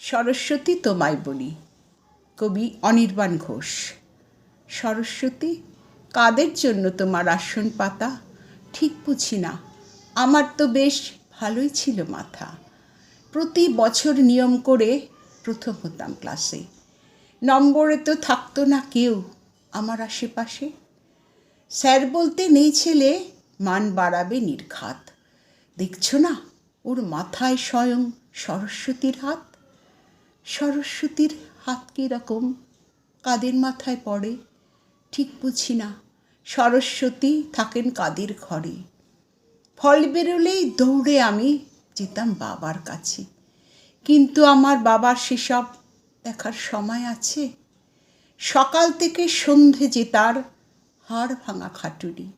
সরস্বতী তোমায় বলি। কবি অনির্বাণ ঘোষ। সরস্বতী, কাদের জন্য তোমার আসন পাতা? ঠিক বুঝি না, আমার তো বেশ ভালোই ছিল মাথা। প্রতি বছর নিয়ম করে প্রথম হতাম ক্লাসে। নম্বরে তো থাকতো না কেউ আমার আশেপাশে। স্যার বলতে নেই ছেলে, মান বাড়াবে নির্ঘাত। দেখছ না, ওর মাথায় স্বয়ং সরস্বতীর হাত? সরস্বতীর হাত কীরকম? কাদের মাথায় পড়ে? ঠিক বুঝি না। সরস্বতী থাকেন কাদের ঘরে? ফল বেরোলেই দৌড়ে আমি যেতাম বাবার কাছে। কিন্তু আমার বাবার সেসব দেখার সময় আছে। সকাল থেকে সন্ধে যে তার হাড় ভাঙা খাটুনি।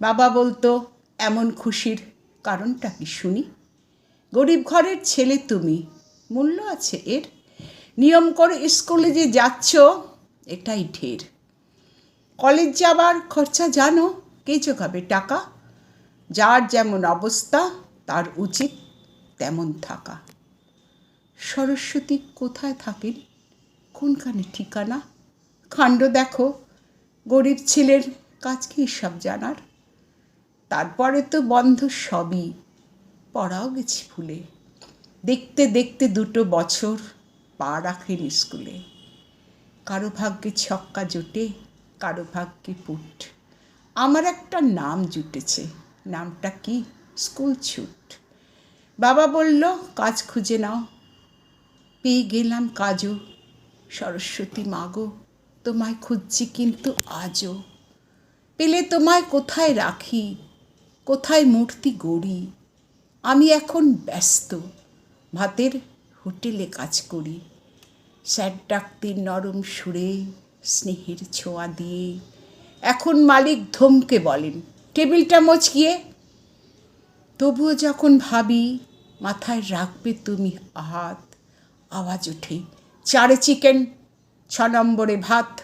বাবা বলতো, এমন খুশির কারণটা কি শুনি? গরিব ঘরের ছেলে তুমি, মূল্য আছে এর? নিয়ম করে স্কুলে যে যাচ্ছ, এটাই ঢের। কলেজ যাবার খরচা জানো, কে জোগাবে টাকা? যার যেমন অবস্থা, তার উচিত তেমন থাকা। সরস্বতী কোথায় থাকেন? কোনখানে ঠিকানা? কাণ্ড দেখো, গরিব ছেলের কাজ কি সব জানার? তারপরে তো বন্ধ সবই, পড়াও গেছি ভুলে। দেখতে দেখতে দুটো বছর পা রাখেন স্কুলে। কারও ভাগ্যে ছক্কা জোটে, কারও ভাগ্যে পুট। আমার একটা নাম জুটেছে। নামটা কি? স্কুল ছুট। বাবা বলল, কাজ খুঁজে নাও। পেয়ে গেলাম কাজও। সরস্বতী মাগো তোমায় খুঁজছি কিন্তু আজও। পেলে তোমায় কোথায় রাখি? কোথায় মূর্তি গড়ি? আমি এখন ব্যস্ত। ভাতের হোটেলে কাজ করি। স্যার ডাকতে নরম সুরে, স্নেহের ছোঁয়া দিয়ে। এখন মালিক ধমকে বলেন, টেবিলটা মচকিয়ে। তবুও যখন ভাবি, মাথায় রাখবে তুমি হাত। আওয়াজ ওঠে, চারে চিকেন, ছ নম্বরে ভাত।